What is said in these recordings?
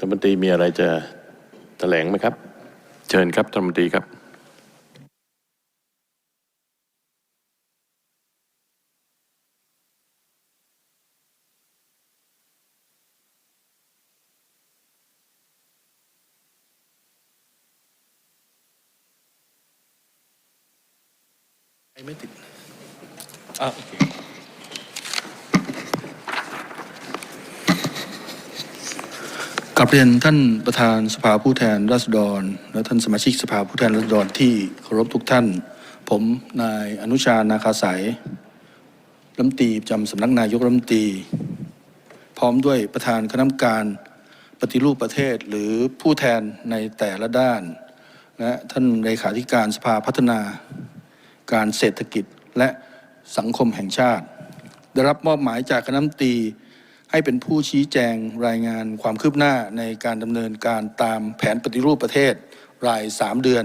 ท่านมนตรีมีอะไรจะแถลงไหมครับ เชิญครับท่านมนตรีครับ ไม่ติดอะโอเค กลับเรียนท่านประธานสภาผู้แทนราษฎร และท่านสมาชิกสภาผู้แทนราษฎรที่เคารพทุกท่าน ผมนายอนุชานาคาสายรัมตีจำสำนักนายกรัมตี พร้อมด้วยประธานคณะกรรมการปฏิรูปประเทศหรือผู้แทนในแต่ละด้าน และท่านเลขาธิการสภาพัฒนาการเศรษฐกิจและสังคมแห่งชาติ ได้รับมอบหมายจากคณะรัมนตรี ให้เป็นผู้ชี้แจงรายงานความคืบหน้าในการดำเนินการตามแผนปฏิรูปประเทศราย 3 เดือน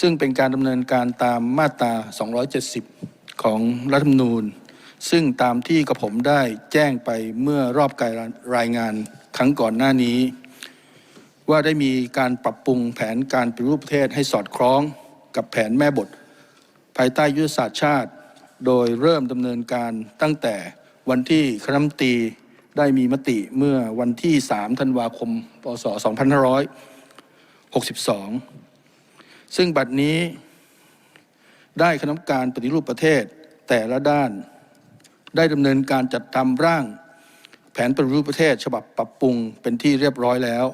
ซึ่งเป็นการดำเนินการตามมาตรา 270 ของรัฐธรรมนูญ ซึ่งตามที่กระผมได้แจ้งไปเมื่อรอบการรายงานครั้งก่อนหน้านี้ ว่าได้มีการปรับปรุงแผนการปฏิรูปประเทศให้สอดคล้องกับแผนแม่บท ภายใต้ยุทธศาสตร์ชาติ โดยเริ่มดำเนินการตั้งแต่ วันที่คณะมนตรีได้มีมติเมื่อวันที่ 3 ธันวาคม พศ 2562 ซึ่งบัดนี้ได้คณะกรรมการปฏิรูปประเทศแต่ละด้าน ได้ดำเนินการจัดทำร่าง แผนปฏิรูปประเทศ ฉบับปรับปรุงเป็นที่เรียบร้อยแล้ว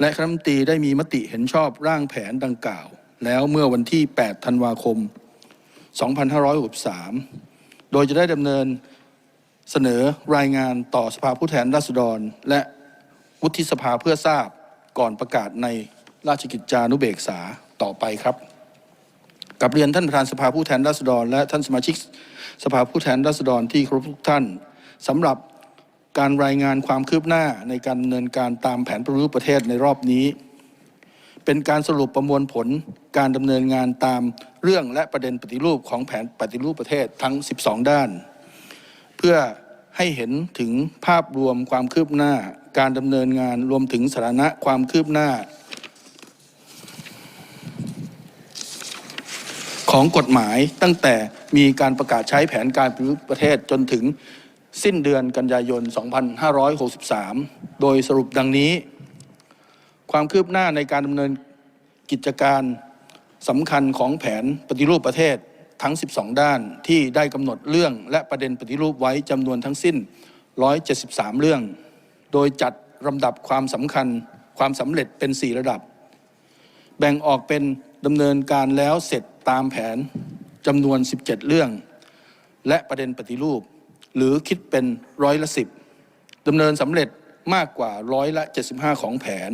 และคณะมนตรีได้มีมติเห็นชอบร่างแผนดังกล่าว แล้วเมื่อวันที่ 8 ธันวาคม 2563 โดยจะได้ดำเนิน เสนอรายงานต่อสภาผู้แทนราษฎร และวุฒิสภาเพื่อทราบก่อนประกาศในราชกิจจานุเบกษาต่อไปครับกับเรียนท่านประธานสภาผู้แทนราษฎร และท่านสมาชิกสภาผู้แทนราษฎรที่ครพทุกท่านสำหรับการรายงานความคืบหน้าในการดำเนินการตามแผนปฏิรูปประเทศในรอบนี้ เป็นการสรุปประมวลผลการดำเนินงานตามเรื่องและประเด็นปฏิรูปของแผนปฏิรูปประเทศทั้ง 12 ด้าน เพื่อ ให้เห็นถึงภาพรวมความคืบหน้า การดำเนินงานรวมถึงสถานะความคืบหน้า ของกฎหมายตั้งแต่มีการประกาศใช้แผนการปฏิรูปประเทศจนถึงสิ้นเดือนกันยายน 2563 โดยสรุปดังนี้ ความคืบหน้าในการดำเนินกิจการสำคัญของแผนปฏิรูปประเทศ ทั้ง 12 ด้านที่ได้กำหนดเรื่องและประเด็นปฏิรูปไว้จำนวนทั้งสิ้น 173 เรื่อง โดยจัดลำดับความสำคัญความสำเร็จเป็น 4 ระดับ แบ่งออกเป็นดำเนินการแล้วเสร็จตามแผนจำนวน 17 เรื่อง และประเด็นปฏิรูป หรือคิดเป็นร้อยละสิบดำเนินสำเร็จมากกว่าร้อยละ 75 ของแผน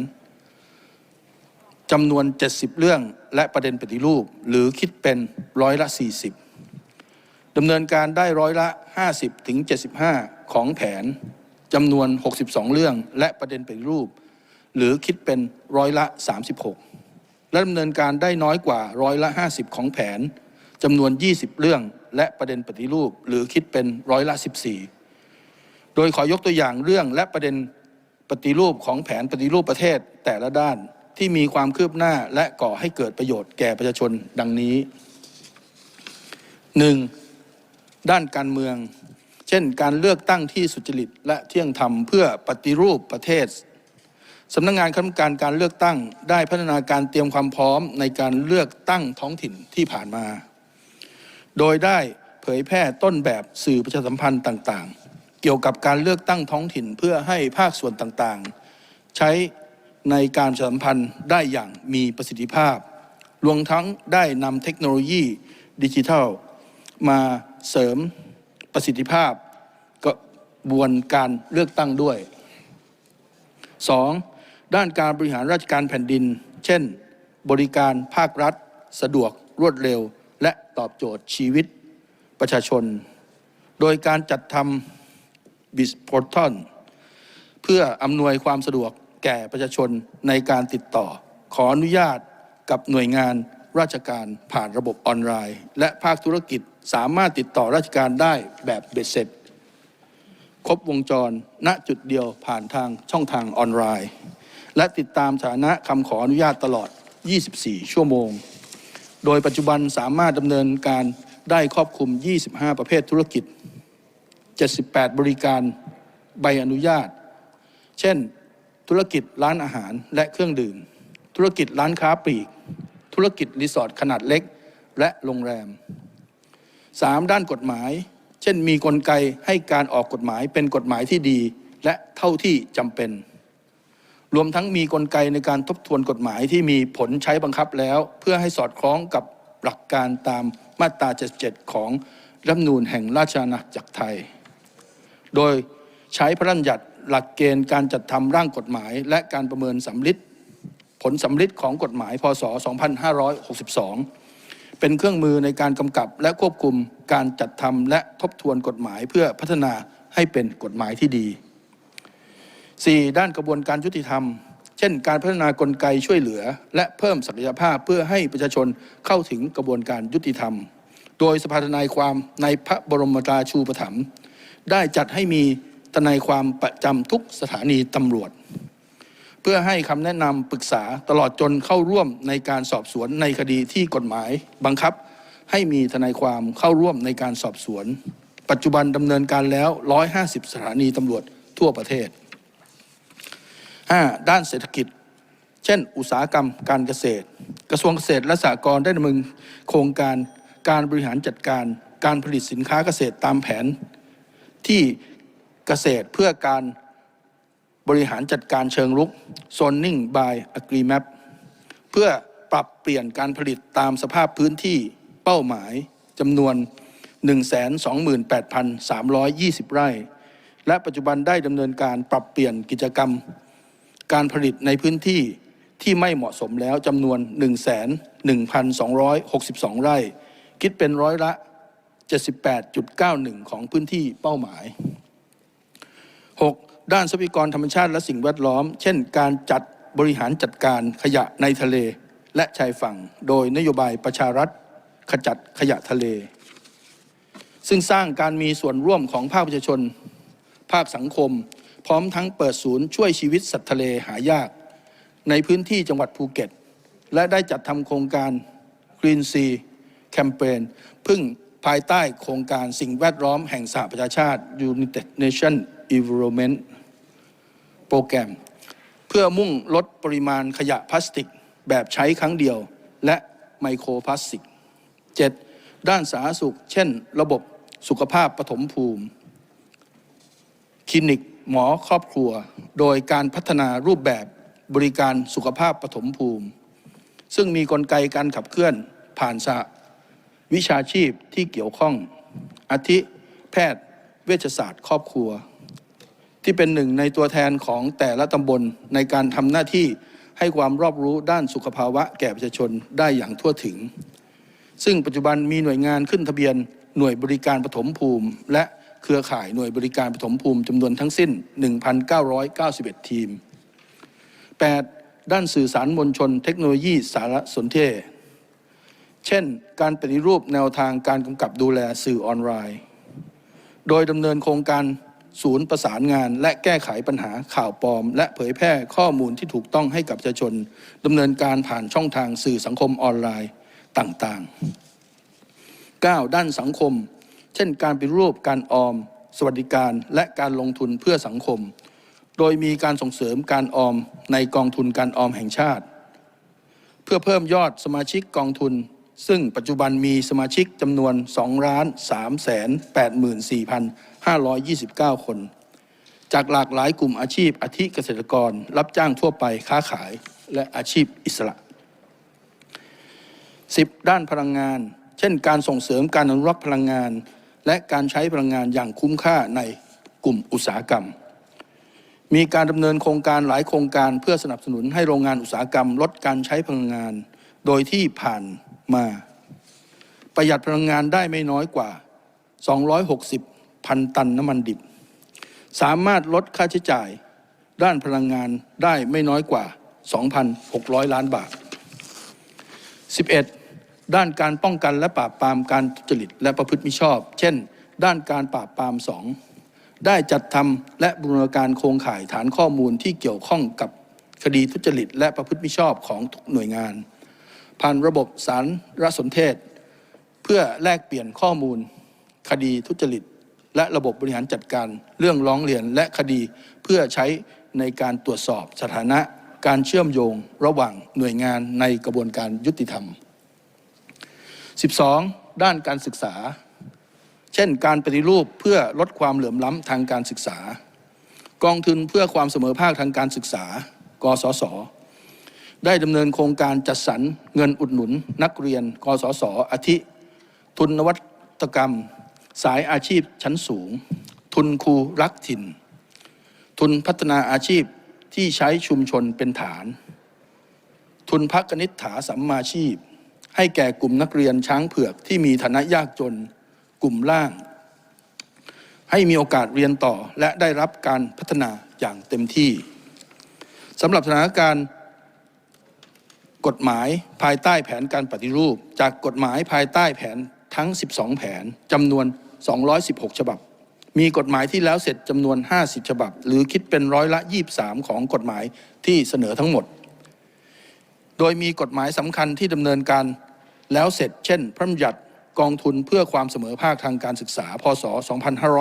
จำนวน 70 เรื่องและประเด็นปฏิรูป หรือคิดเป็นร้อยละ 40ดำเนินการได้ร้อยละ 50ถึง75 ของแผนจำนวน 62 เรื่องและประเด็นปฏิรูป หรือคิดเป็นร้อยละ 36 และดำเนินการได้น้อยกว่าร้อยละ 50 ของแผนจำนวน 20 เรื่องและประเด็นปฏิรูป หรือคิดเป็นร้อยละ 14 โดยขอยกตัวอย่างเรื่องและประเด็นปฏิรูปของแผนปฏิรูปประเทศแต่ละด้าน ที่มีความคืบหน้าและก่อให้เกิดประโยชน์แก่ประชาชนดังนี้ 1. ด้านการเมือง เช่น การเลือกตั้งที่สุจริตและเที่ยงธรรมเพื่อปฏิรูปประเทศสำนักงงานคณะกรรมการการเลือกตั้ง ได้พัฒนาการเตรียมความพร้อมในการเลือกตั้งท้องถิ่นที่ผ่านมา โดยได้เผยแพร่ต้นแบบสื่อประชาสัมพันธ์ต่าง ๆ เกี่ยวกับการเลือกตั้งท้องถิ่นเพื่อให้ภาคส่วนต่างๆ ใช้ ในการสัมพันธ์ได้อย่างมีประสิทธิภาพ รวมทั้งได้นำเทคโนโลยีดิจิทัล มาเสริมประสิทธิภาพกระบวนการเลือกตั้งด้วย 2. ด้านการบริหารราชการแผ่นดิน เช่น บริการภาครัฐ สะดวกรวดเร็ว และตอบโจทย์ชีวิตประชาชน โดยการจัดทำบิสพอร์ทัลเพื่ออำนวยความสะดวก แก่ประชาชนในการติดต่อ ขออนุญาตกับหน่วยงานราชการผ่านระบบออนไลน์ และภาคธุรกิจสามารถติดต่อราชการได้แบบเบ็ดเสร็จ ครบวงจรณจุดเดียวผ่านทางช่องทางออนไลน์ และติดตามสถานะคำขออนุญาตตลอด 24 ชั่วโมง โดยปัจจุบันสามารถดำเนินการได้ครอบคลุม 25 ประเภทธุรกิจ 78 บริการใบอนุญาต เช่น ธุรกิจร้านอาหารและเครื่องดื่ม ธุรกิจร้านค้าปลีก ธุรกิจรีสอร์ทขนาดเล็ก และโรงแรม 3. ด้านกฎหมาย เช่นมีกลไกให้การออกกฎหมายเป็นกฎหมายที่ดี และเท่าที่จำเป็น รวมทั้งมีกลไกในการทบทวนกฎหมายที่มีผลใช้บังคับแล้ว เพื่อให้สอดคล้องกับหลักการตามมาตรา 77 ของรัฐธรรมนูญแห่งราชอาณาจักรไทย โดยใช้พระราชบัญญัติ หลักเกณฑ์การจัดทำร่างกฎหมาย และการประเมินสำลิดผลสำลิดของกฎหมาย พศ 2562 เป็นเครื่องมือในการกำกับและควบคุมการจัดทำและทบทวนกฎหมายเพื่อพัฒนาให้เป็นกฎหมายที่ดี 4. ด้านกระบวนการยุติธรรม เช่น การพัฒนากลไกช่วยเหลือ และเพิ่มศักยภาพเพื่อให้ประชาชนเข้าถึงกระบวนการยุติธรรม โดยสภาทนายความในพระบรมราชูปถัมภ์ได้จัดให้มี ทนายความประจำทุกสถานีตำรวจ เพื่อให้คำแนะนำปรึกษาตลอดจนเข้าร่วมในการสอบสวนในคดีที่กฎหมาย บังคับให้มีทนายความเข้าร่วมในการสอบสวน ปัจจุบันดำเนินการแล้ว 150 สถานีตำรวจทั่วประเทศ 5. ด้านเศรษฐกิจ เช่น อุตสาหกรรมการเกษตร กระทรวงเกษตรและสหกรณ์ได้ดำเนินโครงการการบริหารจัดการการผลิตสินค้าเกษตรตามแผนที่ เกษตรเพื่อการบริหารจัดการเชิงรุก zoning by agreement เพื่อปรับเปลี่ยนการผลิตตามสภาพพื้นที่เป้าหมายจำนวน 128,320 ไร่ และปัจจุบันได้ดำเนินการปรับเปลี่ยนกิจกรรม การผลิตในพื้นที่ที่ไม่เหมาะสมแล้วจำนวน1,1,262 ไร่ คิดเป็นร้อยละ 78.91 ของพื้นที่เป้าหมาย 6. ด้านทรัพยากรธรรมชาติและสิ่งแวดล้อม เช่น การจัดบริหารจัดการขยะในทะเล และชายฝั่ง โดยนโยบายประชารัฐขจัดขยะทะเล ซึ่งสร้างการมีส่วนร่วมของภาคประชาชน ภาคสังคม พร้อมทั้งเปิดศูนย์ช่วยชีวิตสัตว์ทะเลหายาก ในพื้นที่จังหวัดภูเก็ต และได้จัดทำโครงการ Green Sea Campaign พึ่งภายใต้โครงการสิ่งแวดล้อมแห่งสหประชาชาติ United Nations Environment Program เพื่อมุ่งลดปริมาณขยะพลาสติก แบบใช้ครั้งเดียว และไมโครพลาสติก 7. ด้านสาธารณสุข เช่น ระบบสุขภาพปฐมภูมิ คลินิกหมอครอบครัว โดยการพัฒนารูปแบบบริการสุขภาพปฐมภูมิ ซึ่งมีกลไกการขับเคลื่อนผ่านสหวิชาชีพที่เกี่ยวข้องอาทิแพทย์ เวชศาสตร์ ครอบครัว ที่เป็นหนึ่งในตัวแทนของแต่ละตำบลในการทำหน้าที่ให้ความรอบรู้ด้านสุขภาวะแก่ประชาชนได้อย่างทั่วถึง ซึ่งปัจจุบันมีหน่วยงานขึ้นทะเบียนหน่วยบริการปฐมภูมิ และเครือข่ายหน่วยบริการปฐมภูมิจำนวนทั้งสิ้น 1,991 ทีม 8. ด้านสื่อสารมวลชนเทคโนโลยีสารสนเทศ เช่น การปฏิรูปแนวทางการกำกับดูแลสื่อออนไลน์ โดยดำเนินโครงการ ศูนย์ประสานงาน และแก้ไขปัญหาข่าวปลอม และเผยแพร่ข้อมูลที่ถูกต้องให้กับประชาชนดำเนินการผ่านช่องทางสื่อสังคมออนไลน์ต่างๆ 9. ด้านสังคม เช่น การไปรูปการออม สวัสดิการ และการลงทุนเพื่อสังคม โดยมีการส่งเสริมการออมในกองทุนการออมแห่งชาติ เพื่อเพิ่มยอดสมาชิกกองทุน ซึ่งปัจจุบันมีสมาชิกจำนวน 2 3 8 4 0 529 คน จากหลากหลายกลุ่มอาชีพอาทิเกษตรกร รับจ้างทั่วไปค้าขายและอาชีพอิสระ 10. ด้านพลังงาน เช่น การส่งเสริมการอนุรักษ์พลังงาน และการใช้พลังงานอย่างคุ้มค่าในกลุ่มอุตสาหกรรม มีการดำเนินโครงการหลายโครงการเพื่อสนับสนุนให้โรงงานอุตสาหกรรม ลดการใช้พลังงาน โดยที่ผ่านมา ประหยัดพลังงานได้ไม่น้อยกว่า 260 พันตันน้ำมันดิบ สามารถลดค่าใช้จ่าย ด้านพลังงานได้ไม่น้อยกว่า 2,600 ล้านบาท 11. ด้านการป้องกันและปราบปรามการทุจริตและประพฤติมิชอบ เช่น ด้านการปราบปรามสองได้จัดทำและบูรณาการโครงข่ายฐานข้อมูลที่เกี่ยวข้องกับคดีทุจริตและประพฤติมิชอบของทุกหน่วยงาน ผ่านระบบสารรสนเทศ เพื่อแลกเปลี่ยนข้อมูล คดีทุจริต และระบบบริหารจัดการเรื่องร้องเรียนและคดี เพื่อใช้ในการตรวจสอบสถานะการเชื่อมโยงระหว่างหน่วยงานในกระบวนการยุติธรรม 12. ด้านการศึกษา เช่น การปฏิรูปเพื่อลดความเหลื่อมล้ำทางการศึกษา กองทุนเพื่อความเสมอภาคทางการศึกษา กสศได้ดำเนินโครงการจัดสรรเงินอุดหนุน นักเรียน กสศอาทิ ทุนนวัตกรรม สายอาชีพชั้นสูง ทุนครูรักถิ่น ทุนพัฒนาอาชีพที่ใช้ชุมชนเป็นฐาน ทุนพักนิษฐาสัมมาชีพ ให้แก่กลุ่มนักเรียนช้างเผือกที่มีฐานะยากจน กลุ่มล่าง ให้มีโอกาสเรียนต่อและได้รับการพัฒนาอย่างเต็มที่สำหรับสถานการณ์กฎหมายภายใต้แผนการปฏิรูป จากกฎหมายภายใต้แผนทั้ง 12 แผนจำนวน 216 ฉบับ มีกฎหมายที่แล้วเสร็จจำนวน 50 ฉบับ หรือคิดเป็นร้อยละ 23 ของกฎหมายที่เสนอทั้งหมด โดยมีกฎหมายสำคัญที่ดำเนินการแล้วเสร็จ เช่น พระบัญญัติกองทุนเพื่อความเสมอภาคทางการศึกษา พศ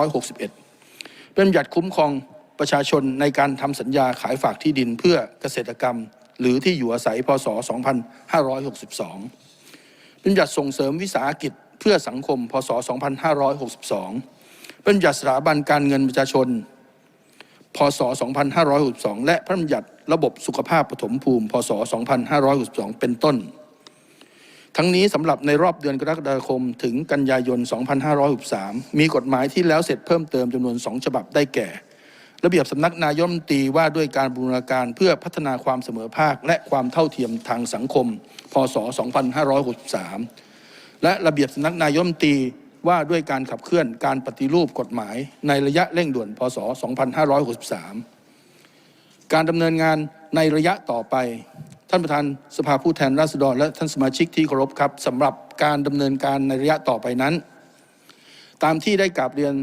2561 เป็นบัญญัติคุ้มครองประชาชนในการทำสัญญาขายฝากที่ดินเพื่อเกษตรกรรม หรือที่อยู่อาศัย พศ 2562 เป็นบัญญัติส่งเสริมวิสาหกิจ เพื่อสังคม พศ 2562เป็นบัญญัติสถาบันการเงินประชาชน พศ 2562 และพระบัญญัติระบบสุขภาพปฐมภูมิ พศ 2562 เป็นต้น ทั้งนี้สำหรับในรอบเดือนกรกฎาคมถึงกันยายน 2563 มีกฎหมายที่แล้วเสร็จเพิ่มเติมจำนวน 2 ฉบับได้แก่ ระเบียบสำนักนายมตีว่าด้วยการบูรณาการเพื่อพัฒนาความเสมอภาคและความเท่าเทียมทางสังคม พศ 2563 และระเบียบสำนักนายมตีว่าด้วยการขับเคลื่อนการปฏิรูปกฎหมายในระยะเร่งด่วนพศ 2563 การดำเนินงานในระยะต่อไป ท่านประธานสภาผู้แทนราษฎร และท่านสมาชิกที่เคารพครับสำหรับการดำเนินการในระยะต่อไปนั้น ตามที่ได้กราบเรียน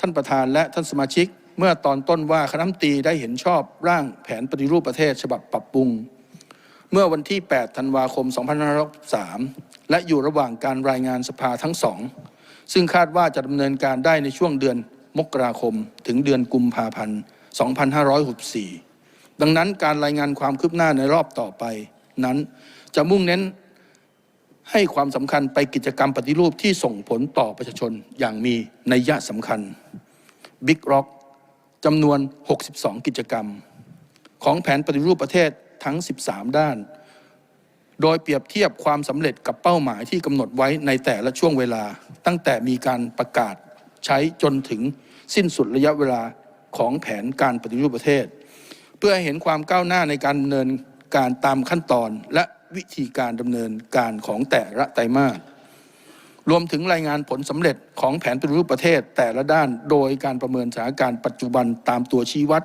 ท่านประธานและท่านสมาชิก เมื่อตอนต้นว่าคณะมนตรีได้เห็นชอบร่างแผนปฏิรูปประเทศ ฉบับปรับปรุง เมื่อวันที่ 8 ธันวาคม 2563 และอยู่ระหว่างการรายงานสภาทั้งสอง ซึ่งคาดว่าจะดำเนินการได้ในช่วงเดือนมกราคม ถึงเดือนกุมภาพันธ์ 2564 ดังนั้นการรายงานความคืบหน้าในรอบต่อไป นั้นจะมุ่งเน้นให้ความสำคัญไปกิจกรรมปฏิรูปที่ส่งผลต่อประชาชนอย่างมีนัยยะสำคัญ Big Rock จำนวน 62 กิจกรรม ของแผนปฏิรูปประเทศ ทั้ง 13 ด้าน โดยเปรียบเทียบความสำเร็จกับเป้าหมายที่กำหนดไว้ในแต่ละช่วงเวลา ตั้งแต่มีการประกาศใช้จนถึงสิ้นสุดระยะเวลาของแผนการปฏิรูปประเทศ เพื่อให้เห็นความก้าวหน้าในการดำเนินการตามขั้นตอนและวิธีการดำเนินการของแต่ละไตรมาสรวมถึงรายงานผลสำเร็จของแผนปฏิรูปประเทศแต่ละด้าน โดยการประเมินสถานการณ์ปัจจุบันตามตัวชี้วัด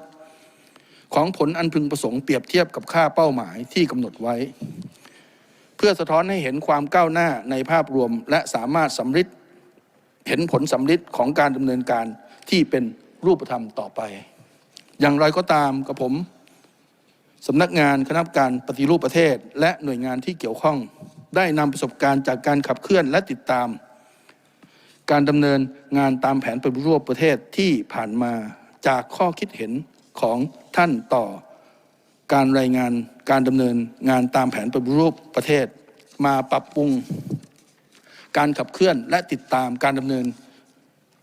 ของผลอันพึงประสงค์เปรียบเทียบกับค่าเป้าหมายที่กำหนดไว้ เพื่อสะท้อนให้เห็นความก้าวหน้าในภาพรวม และสามารถสำฤทธิ์เห็นผลสำฤทธิ์ของการดำเนินการที่เป็นรูปธรรมต่อไป อย่างไรก็ตามกับผมสำนักงานคณะกรรมการปฏิรูปประเทศ และหน่วยงานที่เกี่ยวข้อง ได้นำประสบการณ์จากการขับเคลื่อนและติดตาม การดำเนินงานตามแผนปฏิรูปประเทศที่ผ่านมาจากข้อคิดเห็นของ ท่านต่อการรายงานการดำเนินงานตามแผนปฏิรูปประเทศ มาปรับปรุงการขับเคลื่อนและติดตามการดำเนิน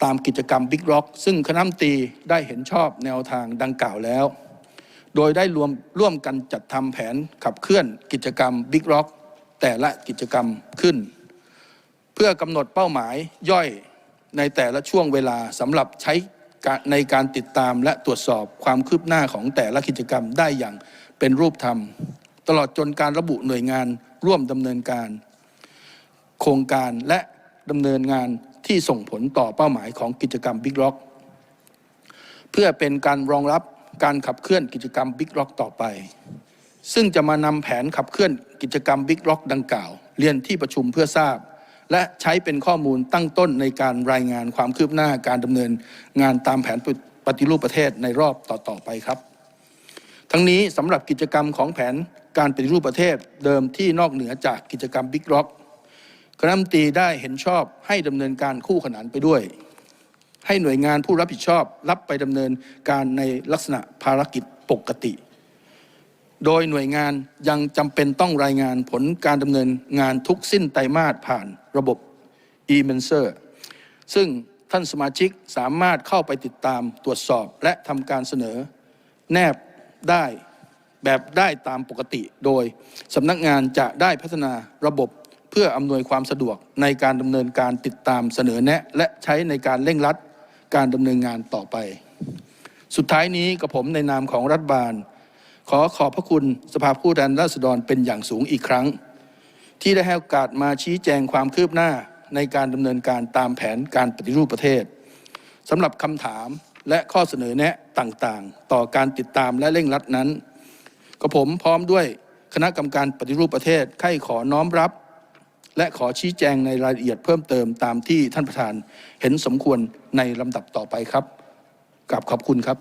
ตามกิจกรรม Big Rock ซึ่งคณะมนตรีได้เห็นชอบแนวทางดังกล่าวแล้ว โดยได้รวมร่วมกันจัดทำแผนขับเคลื่อนกิจกรรม Big Rock แต่ละกิจกรรมขึ้น เพื่อกำหนดเป้าหมายย่อยในแต่ละช่วงเวลาสำหรับใช้ ในการติดตามและตรวจสอบความคืบหน้าของแต่ละกิจกรรมได้อย่างเป็นรูปธรรม ตลอดจนการระบุหน่วยงานร่วมดำเนินการ โครงการและดำเนินงานที่ส่งผลต่อเป้าหมายของกิจกรรม Big Rock เพื่อเป็นการรองรับการขับเคลื่อนกิจกรรม Big Rock ต่อไป ซึ่งจะมานำแผนขับเคลื่อนกิจกรรม Big Rock ดังกล่าว เรียนที่ประชุมเพื่อทราบ และใช้เป็นข้อมูลตั้งต้นในการรายงานความคืบหน้าการดำเนินงานตามแผนปฏิรูปประเทศในรอบต่อๆไปครับ ทั้งนี้สำหรับกิจกรรมของแผนการปฏิรูปประเทศเดิมที่นอกเหนือจากกิจกรรมบิ๊กร็อกคณะมนตรีได้เห็นชอบให้ดำเนินการคู่ขนานไปด้วย ให้หน่วยงานผู้รับผิดชอบรับไปดำเนินการในลักษณะภารกิจปกติ โดยหน่วยงานยังจำเป็นต้องรายงานผลการดำเนินงานทุกสิ้นไตรมาสผ่านระบบ e-menser ซึ่งท่านสมาชิกสามารถเข้าไปติดตามตรวจสอบและทำการเสนอ แนบได้แบบได้ตามปกติ โดยสำนักงานจะได้พัฒนาระบบเพื่ออำนวยความสะดวกในการดำเนินการติดตามเสนอแนะ และใช้ในการเร่งรัดการดำเนินงานต่อไป สุดท้ายนี้กับผมในนามของรัฐบาล ขอขอบพระคุณสภาผู้แทนราษฎรเป็นอย่างสูงอีกครั้ง ที่ได้ให้โอกาสมาชี้แจงความคืบหน้าในการดำเนินการตามแผนการปฏิรูปประเทศสำหรับคำถามและข้อเสนอแนะต่างๆ ต่อการติดตามและเร่งรัดนั้นก็ผมพร้อมด้วยคณะกรรมการปฏิรูปประเทศใคร่ขอน้อมรับ และขอชี้แจงในรายละเอียดเพิ่มเติมตามที่ท่านประธานเห็นสมควรในลำดับต่อไปครับกับขอบคุณครับ